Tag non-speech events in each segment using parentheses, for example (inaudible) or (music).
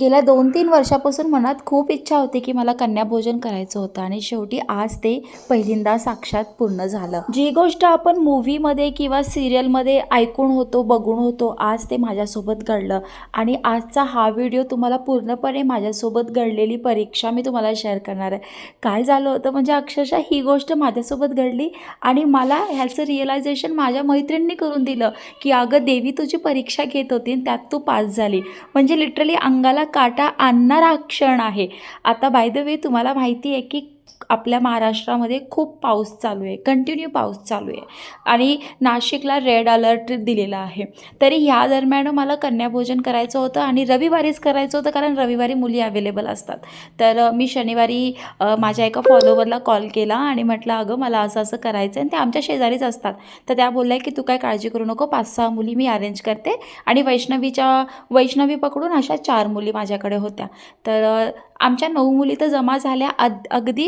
गेल्या दोन तीन वर्षापासून मनात खूप इच्छा होती की मला कन्याभोजन करायचं होतं आणि शेवटी आज ते पहिल्यांदा साक्षात पूर्ण झालं. जी गोष्ट आपण मूव्हीमध्ये किंवा सिरियलमध्ये ऐकून होतो बघून होतो आज ते माझ्यासोबत घडलं. आणि आजचा हा व्हिडिओ तुम्हाला पूर्णपणे माझ्यासोबत घडलेली परीक्षा मी तुम्हाला शेअर करणार आहे. काय झालं होतं म्हणजे अक्षरशः ही गोष्ट माझ्यासोबत घडली आणि मला ह्याचं रिअलायझेशन माझ्या मैत्रिणींनी करून दिलं की अगं देवी तुझी परीक्षा घेत होती आणि त्यात तू पास झाली. म्हणजे लिटरली अंगाला काटा आणणारा क्षण आहे. आता बाय द वे तुम्हाला माहिती आहे की आपल्या महाराष्ट्रामध्ये खूप पाऊस चालू आहे कंटिन्यू पाऊस चालू आहे. आणि नाशिकला रेड अलर्ट दिलेला आहे. तरी ह्या दरम्यान मला कन्याभोजन करायचं होतं आणि रविवारीच करायचं होतं कारण रविवारी मुली अवेलेबल असतात. तर मी शनिवारी माझ्या एका फॉलोवरला कॉल केला आणि म्हटलं अगं मला असं असं करायचं आहे आणि ते आमच्या शेजारीच असतात. तर त्या बोलल्या की तू काय काळजी करू नको पाच सहा मुली मी अरेंज करते. आणि वैष्णवीच्या वैष्णवी पकडून अशा चार मुली माझ्याकडे होत्या. तर आमच्या नऊ मुली तर जमा झाल्या अद अगदी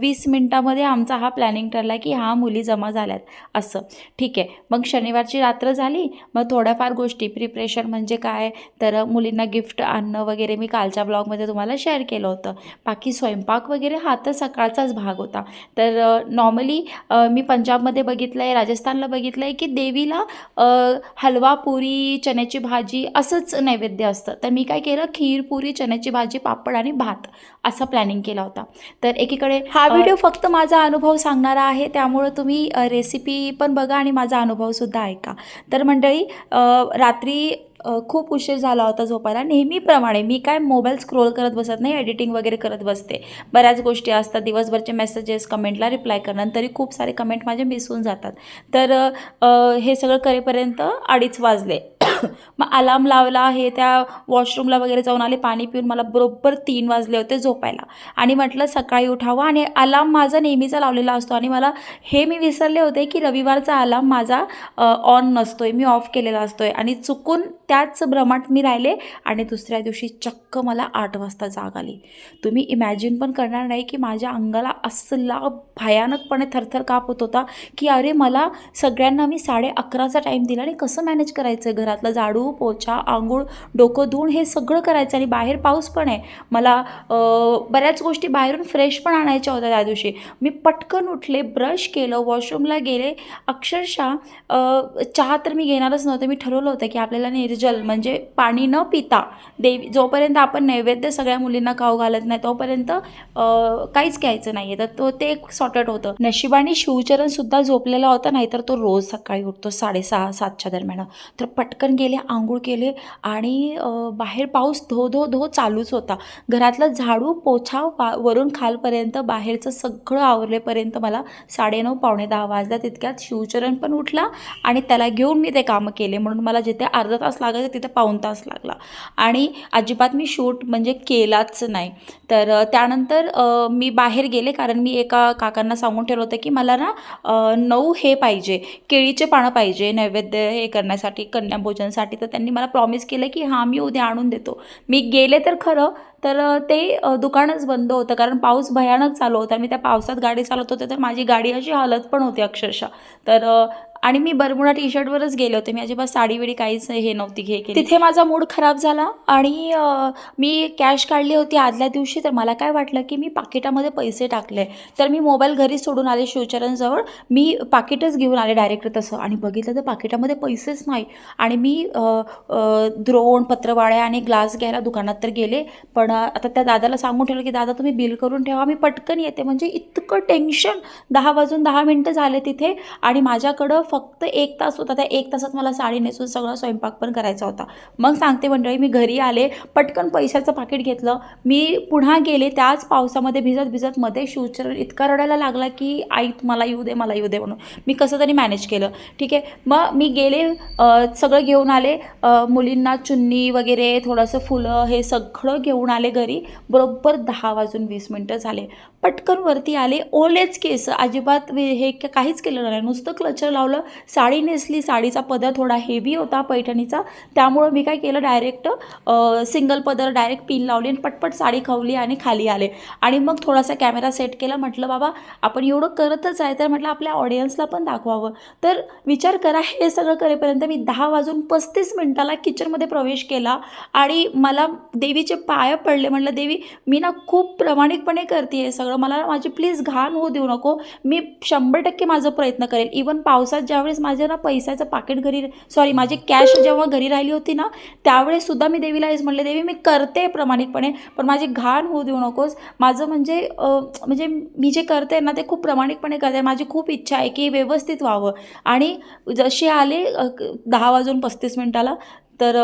वीस मिनटामध्ये आमचा हा प्लॅनिंग ठरला की हा मुली जमा झाल्यात असं. ठीक आहे. मग शनिवारची रात्र झाली. मग थोड्याफार गोष्टी. प्रिपरेशन म्हणजे काय? तर मुलींना गिफ्ट आणणं वगैरे मी कालच्या ब्लॉगमध्ये तुम्हाला शेअर केलं होतं. बाकी स्वयंपाक वगैरे हा तर सकाळचाच भाग होता. तर नॉर्मली मी पंजाबमध्ये बघितलं आहे राजस्थानला बघितलं आहे की देवीला हलवा पुरी चण्याची भाजी असंच नैवेद्य असतं. तर मी काय केलं? खीर पुरी चण्याची भाजी पापड आणि भात असा प्लॅनिंग केला होता. तर एकीकडे हा व्हिडिओ फक्त माझा अनुभव सांगणारा आहे त्यामुळं तुम्ही रेसिपी पण बघा आणि माझा अनुभवसुद्धा ऐका. तर मंडळी रात्री खूप उशीर झाला होता झोपायला. नेहमीप्रमाणे मी काय मोबाईल स्क्रोल करत बसत नाही एडिटिंग वगैरे करत बसते. बऱ्याच गोष्टी असतात दिवसभरचे मेसेजेस कमेंटला रिप्लाय करणं तरी खूप सारे कमेंट माझे मिस होऊन जातात. तर हे सगळं करेपर्यंत अडीच वाजले. (coughs) मग अलार्म लावला हे त्या वॉशरूमला वगैरे जाऊन आले पाणी पिऊन मला बरोबर तीन वाजले होते झोपायला. आणि म्हटलं सकाळी उठावं आणि अलार्म माझा नेहमीचा लावलेला असतो. आणि मला हे मी विसरले होते की रविवारचा अलार्म माझा ऑन नसतो आहे मी ऑफ केलेला असतो आहे आणि चुकून त्याच भ्रमात मी राहिले आणि दुसऱ्या दिवशी चक्क मला आठ वाजता जाग आली. तुम्ही इमॅजिन पण करणार नाही की माझ्या अंगाला असला भयानकपणे थरथर काप होत होता की अरे मला सगळ्यांना मी साडे अकराचा टाईम दिला आणि कसं मॅनेज करायचं आहे घरातलं? झाडू पोछा आंघोळ डोकं धुवून हे सगळं करायचं आणि बाहेर पाऊस पण आहे. मला बऱ्याच गोष्टी बाहेरून फ्रेश पण आणायच्या होत्या त्या दिवशी. मी पटकन उठले ब्रश केलं वॉशरूमला गेले. अक्षरशः चहा तर मी घेणारच नव्हते. मी ठरवलं होतं की आपल्याला निर्जल म्हणजे पाणी न पिता देवी जोपर्यंत आपण नैवेद्य सगळ्या मुलींना खाऊ घालत नाही तोपर्यंत काहीच घ्यायचं नाही आहे तर तो ते एक सॉर्टेड होतं. नशिबाने शिवचरणसुद्धा झोपलेला होता नाहीतर तो रोज सकाळी उठतो साडेसहा सातच्या दरम्यान. तर पटकन गेले आंघोळ केले आणि बाहेर पाऊस धो धो धो चालूच होता. घरातलं झाडू पोछा वा वरून खालपर्यंत बाहेरचं सगळं आवरलेपर्यंत मला साडेनऊ पावणे दहा वाजला तितक्यात शिवचरण पण उठला आणि त्याला घेऊन मी ते कामं केले. म्हणून मला जिथे अर्धा तास लागायचं तिथे पाऊण तास लागला. आणि अजिबात मी शूट म्हणजे केलाच नाही. तर त्यानंतर मी बाहेर गेले कारण मी एका काकांना सांगून ठेवलं होतं की मला ना नऊ हे पाहिजे केळीचे पानं पाहिजे नैवेद्य हे करण्यासाठी कन्याभोजनसाठी तर त्यांनी मला प्रॉमिस केलं की हां मी उद्या आणून देतो. मी गेले तर खरं तर ते दुकानच बंद होतं. कारण पाऊस भयानक चालू होता मी त्या पावसात गाडी चालवत होते तर माझी गाडी अशी हालत पण होती अक्षरशः. तर आणि मी बरमुडा टी शर्टवरच गेले होते. मी अजिबात साडी विडी काहीच हे नव्हती घे केली. तिथे माझा मूड खराब झाला आणि मी कॅश काढली होती आदल्या दिवशी. तर मला काय वाटलं की मी पाकिटामध्ये पैसे टाकले. तर मी मोबाईल घरी सोडून आले शिवचरणजवळ. मी पाकिटच घेऊन आले डायरेक्ट तसं. आणि बघितलं तर पाकिटामध्ये पैसेच नाही. आणि मी द्रोण पत्रवाळ्या आणि ग्लास घ्यायला दुकानात तर गेले. पण आता त्या दादाला सांगून ठेवलं की दादा तुम्ही बिल करून ठेवा. मी पटकन येते. म्हणजे इतकं टेन्शन. दहा वाजून दहा मिनटं झाले तिथे. आणि माझ्याकडं फक्त एक तास होता. त्या एक तासात मला साडी नेसून सगळा स्वयंपाक पण करायचा होता. मग सांगते मंडळी मी घरी आले पटकन पैशाचं पाकिट घेतलं. मी पुन्हा गेले त्याच पावसामध्ये भिजत भिजत मध्ये शिवचरण इतका रडायला लागला की आई मला येऊ दे मला येऊ दे म्हणून. मी कसं तरी मॅनेज केलं. ठीक आहे? मग मी गेले सगळं घेऊन आले. मुलींना चुन्नी वगैरे थोडंसं फुलं हे सगळं घेऊन आले घरी. बरोबर दहा वाजून वीस मिनटं झाले. पटकन वरती आले. ओलेच केस. अजिबात हे काहीच केलं नाही. नुसतं क्लचर लावलं. साडी नेसली. साडीचा पदर थोडा हेवी होता पैठणीचा. त्यामुळं मी काय केलं? डायरेक्ट सिंगल पदर डायरेक्ट पिन लावली आणि पटपट साडी खवली आणि खाली आले. आणि मग थोडासा कॅमेरा सेट केला. म्हटलं बाबा आपण एवढं करतच आहे. तर म्हटलं आपल्या ऑडियन्सला पण दाखवावं. तर विचार करा हे सगळं करेपर्यंत मी दहा वाजून पस्तीस मिनटाला किचनमध्ये प्रवेश केला. आणि मला देवीचे पाय पडले. म्हटलं देवी मी ना खूप प्रामाणिकपणे करते हे सगळं. मला माझी प्लीज घाण होऊ देऊ नको. मी शंभर टक्के माझा प्रयत्न करेल. इवन पावसात ज्यावेळेस माझ्या ना पैशाचं पाकिट घरी सॉरी माझी कॅश जेव्हा घरी राहिली होती ना त्यावेळेस सुद्धा मी देवीला हेच म्हटले देवी मी करते प्रामाणिकपणे पण माझी घाण होऊ देऊ नकोस. माझं म्हणजे म्हणजे मी जे करते ना ते खूप प्रामाणिकपणे करते. माझी खूप इच्छा आहे की व्यवस्थित व्हावं. आणि जसे आले दहा वाजून पस्तीस मिनटाला तर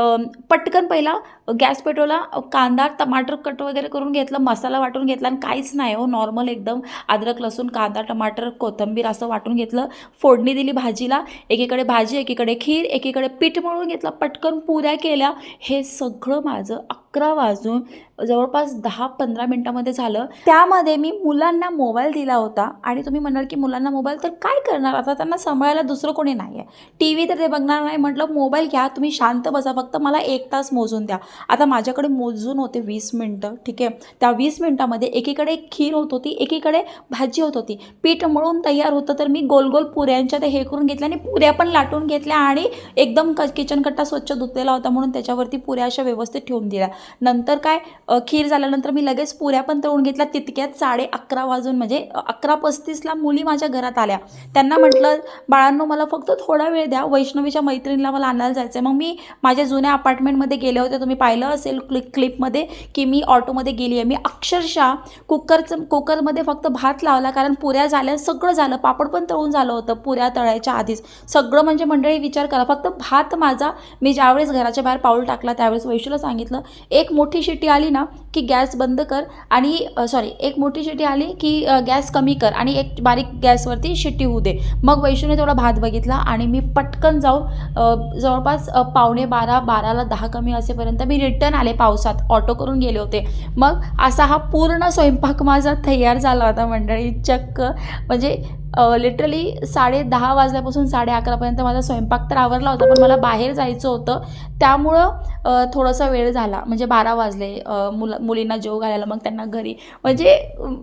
पटकन पहिला गॅस पेटवला कांदा टमाटर कट वगैरे करून घेतलं मसाला वाटून घेतला आणि काहीच नाही हो नॉर्मल एकदम अद्रक लसूण कांदा टमाटर कोथिंबीर असं वाटून घेतलं. फोडणी दिली भाजीला एकीकडे भाजी एकीकडे खीर एकीकडे पीठ मळून घेतलं पटकन पुऱ्या केल्या. हे सगळं माझं अकरा वाजून जवळपास दहा पंधरा मिनटामध्ये झालं. त्यामध्ये मी मुलांना मोबाईल दिला होता आणि तुम्ही म्हणाल की मुलांना मोबाईल तर काय करणार? आता त्यांना सांभाळायला दुसरं कोणी नाही आहे टी व्ही तर ते बघणार नाही. म्हटलं मोबाईल घ्या तुम्ही शांत बसा. फक्त मला एक तास मोजून द्या. आता माझ्याकडे मोजून होते वीस मिनटं ठीक आहे? त्या वीस मिनटामध्ये एकीकडे खीर होत होती एकीकडे भाजी होत होती. पीठ मळून तयार होतं तर मी गोल गोल पुऱ्यांच्या ते हे करून घेतल्या आणि पुऱ्या पण लाटून घेतल्या आणि एकदम क किचन कट्टा स्वच्छ धुतलेला होता म्हणून त्याच्यावरती पुऱ्या अशा व्यवस्थित ठेवून दिल्या. नंतर काय खीर झाल्यानंतर मी लगेच पुऱ्या पण तळून घेतल्या. तितक्यात साडे अकरा वाजून म्हणजे अकरा पस्तीसला मुली माझ्या घरात आल्या. त्यांना म्हटलं बाळांनो मला फक्त थोडा वेळ द्या. वैष्णवीच्या मैत्रिणीला मला आणायला जायचं आहे मग मी माझ्या जुन्या अपार्टमेंटमध्ये गेले होते. तुम्ही पाहिलं असेल क्लि क्लिपमध्ये की मी ऑटोमध्ये गेली आहे. मी अक्षरशः कुकरचं कुकरमध्ये फक्त भात लावला कारण पुऱ्या झाल्या सगळं झालं. पापड पण तळून झालं होतं पुऱ्या तळायच्या आधीच. सगळं म्हणजे मंडळी विचार करा. फक्त भात माझा मी ज्यावेळेस घराच्या बाहेर पाऊल टाकला त्यावेळेस वैशूला सांगितलं एक मोठी शिटी आली ना की गॅस बंद कर आणि सॉरी एक मोठी शिटी आली की गॅस कमी कर आणि एक बारीक गॅसवरती शिट्टी होऊ दे. मग वैशूने थोडा भात बघितला आणि मी पटकन जाऊन जवळपास पावणे बारा बाराला दहा कमी असेपर्यंत मी मी रिटर्न आले पावसात. ऑटो करून गेले होते. मग असा हा पूर्ण स्वयंपाक माझा तयार झाला होता मंडळी. चक्क. म्हणजे लिटरली साडे दहा वाजल्यापासून साडे अकरापर्यंत माझा स्वयंपाक तर आवरला होता पण मला बाहेर जायचं होतं. त्यामुळं थोडासा वेळ झाला. म्हणजे बारा वाजले मुला मुलं मुलींना जेव घालायला मग त्यांना घरी. म्हणजे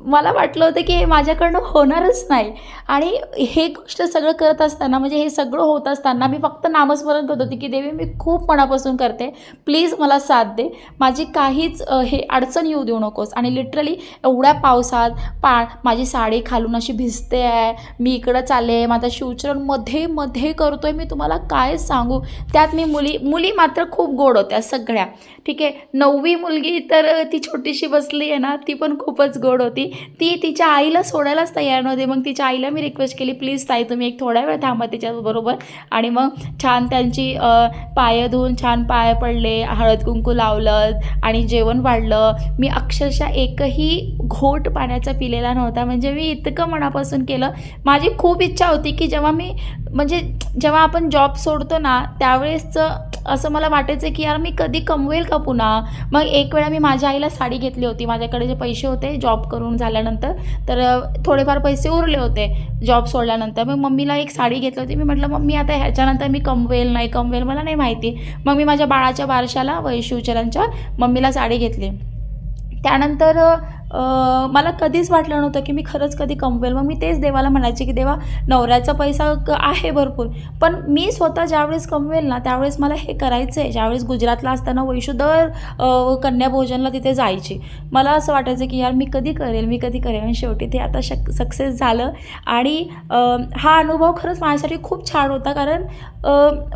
मला वाटलं होतं की हे माझ्याकडनं होणारच नाही. आणि हे गोष्ट सगळं करत असताना म्हणजे हे सगळं होत असताना मी फक्त नामस्मरण करत होती की देवी मी खूप मनापासून करते. प्लीज मला साथ दे. माझी काहीच हे अडचण येऊ देऊ नकोस. आणि लिटरली एवढ्या पावसात पा माझी साडी खालून अशी भिजते आहे. मी इकडं चालले माझा शिवचरणमध्ये मध्ये करतोय मी तुम्हाला काय सांगू? त्यात मी मुली मुली मात्र खूप गोड होत्या सगळ्या. ठीक आहे? नववी मुलगी तर ती छोटीशी बसली आहे ना ती पण खूपच गोड होती. ती तिच्या आईला सोडायलाच तयार नव्हती. मग तिच्या आईला मी रिक्वेस्ट केली प्लीज ताई तुम्ही एक थोडा वेळ थांबा तिच्याबरोबर आणि मग छान त्यांची पाय धुवून छान पाय पडले हळद कुंकू लावलं आणि जेवण वाढलं. मी अक्षरशः एकही घोट पाण्याचा पिलेला नव्हता. म्हणजे मी इतकं मनापासून केलं. माझी खूप इच्छा होती की जेव्हा मी म्हणजे जेव्हा आपण जॉब सोडतो ना त्यावेळेसचं असं मला वाटायचं की यार मी कधी कमवेल का पुन्हा? मग एक वेळा मी माझ्या आईला साडी घेतली होती. माझ्याकडे जे पैसे होते जॉब करून झाल्यानंतर तर थोडेफार पैसे उरले होते जॉब सोडल्यानंतर. मग मम्मीला एक साडी घेतली होती. मी म्हटलं मम्मी आता ह्याच्यानंतर मी कमवेल नाही कमवेल मला नाही माहिती. मग मी माझ्या बाळाच्या बारशाला वैशिवचरांच्या मम्मीला साडी घेतली. त्यानंतर मला कधीच वाटलं नव्हतं की मी खरंच कधी कमवेल. मग मी तेच देवाला म्हणायचे की देवा नवऱ्याचा पैसा क- आहे भरपूर पण मी स्वतः ज्यावेळेस कमवेल ना त्यावेळेस मला हे करायचं आहे ज्यावेळेस गुजरातला असताना वैशू दर कन्याभोजनला तिथे जायची. मला असं वाटायचं की यार मी कधी करेल मी कधी करेल. आणि शेवटी ते आता शक सक्सेस झालं. आणि हा अनुभव खरंच माझ्यासाठी खूप छान होता. कारण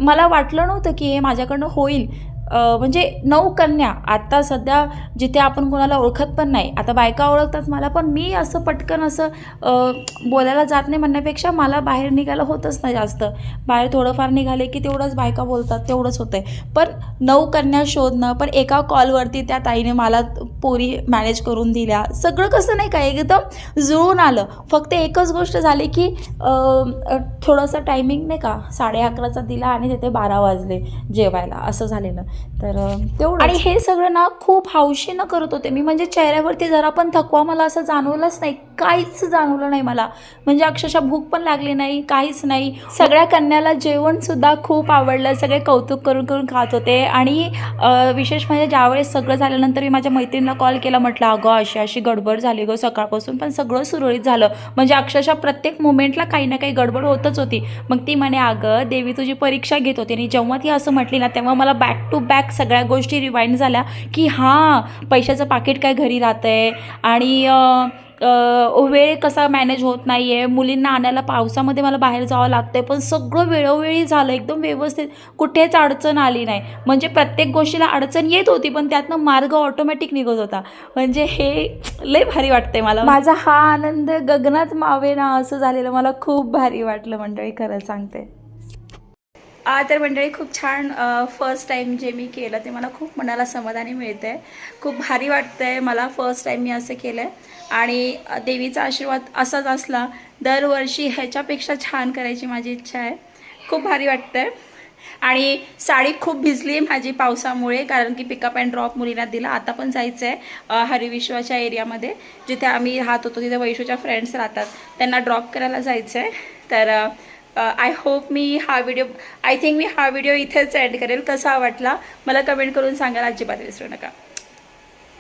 मला वाटलं नव्हतं की हे माझ्याकडनं होईल. म्हणजे नऊ कन्या. आत्ता सध्या जिथे आपण कोणाला ओळखत पण नाही आता बायका ओळखतात मला पण मी असं पटकन असं बोलायला जात नाही म्हणण्यापेक्षा मला बाहेर निघायला होतच नाही जास्त. बाहेर थोडंफार निघाले की तेवढंच बायका बोलतात तेवढंच होतं आहे पण नऊ कन्या शोधणं पण एका कॉलवरती त्या ताईने मला पोरी मॅनेज करून दिल्या. सगळं कसं नाही का एकदम जुळून आलं. फक्त एकच गोष्ट झाली की थोडंसं टायमिंग नाही का साडे अकराचा दिला आणि तिथे बारा वाजले जेवायला. असं झालेलं. तर तेवढं आणि हे सगळं ना खूप हौशीनं करत होते. मी म्हणजे चेहऱ्यावरती जरा पण थकवा मला असं जाणवलंच नाही. काहीच जाणवलं नाही मला. म्हणजे अक्षरशः भूक पण लागली नाही काहीच नाही. सगळ्या कन्याला जेवण सुद्धा खूप आवडलं. सगळे कौतुक करून करून खात होते. आणि विशेष म्हणजे ज्यावेळेस सगळं झाल्यानंतर मी माझ्या मैत्रिणीला कॉल केला म्हटलं अगं अशी अशी गडबड झाली गं सकाळपासून. पण सगळं सुरळीत झालं. म्हणजे अक्षरशः प्रत्येक मोमेंटला काही ना काही गडबड होतच होती. मग ती म्हणे अगं देवी तुझी परीक्षा घेत होती आणि जेव्हा ती असं म्हटली ना तेव्हा मला बॅक टू बॅक सगळ्या गोष्टी रिवाइंड झाल्या की हां पैशाचं पाकिट काय घरी राहतं आहे आणि वेळ कसा मॅनेज होत नाही आहे मुलींना आणायला पावसामध्ये मला बाहेर जावं लागतं आहे पण सगळं वेळोवेळी झालं एकदम व्यवस्थित. कुठेच अडचण आली नाही. म्हणजे प्रत्येक गोष्टीला अडचण येत होती पण त्यातनं मार्ग ऑटोमॅटिक निघत होता. म्हणजे हे लय भारी वाटतंय मला. माझा हा आनंद गगनात मावे ना असं झालेलं मला खूप भारी वाटलं मंडळी खरं सांगते. तर मंडळी खूप छान फर्स्ट टाईम जे मी केलं ते मला खूप मनाला समाधानी मिळतं आहे खूप भारी वाटतं आहे मला फर्स्ट टाईम मी असं केलं आहे आणि देवीचा आशीर्वाद असाच असला दरवर्षी ह्याच्यापेक्षा छान करायची माझी इच्छा आहे. खूप भारी वाटतं आहे आणि साडी खूप भिजली आहे माझी पावसामुळे कारण की पिकअप अँड ड्रॉप मुलींना दिला. आता पण जायचं आहे हरिविश्वाच्या एरियामध्ये जिथे आम्ही राहत होतो तिथे वैशूच्या फ्रेंड्स राहतात. त्यांना ड्रॉप करायला जायचं आहे तर Uh, आय होप मी हा व्हिडिओ आय थिंक मी हा व्हिडिओ इथेच एंड करेल कसा वाटला. मला कमेंट करून सांगायला अजिबात विसरू नका.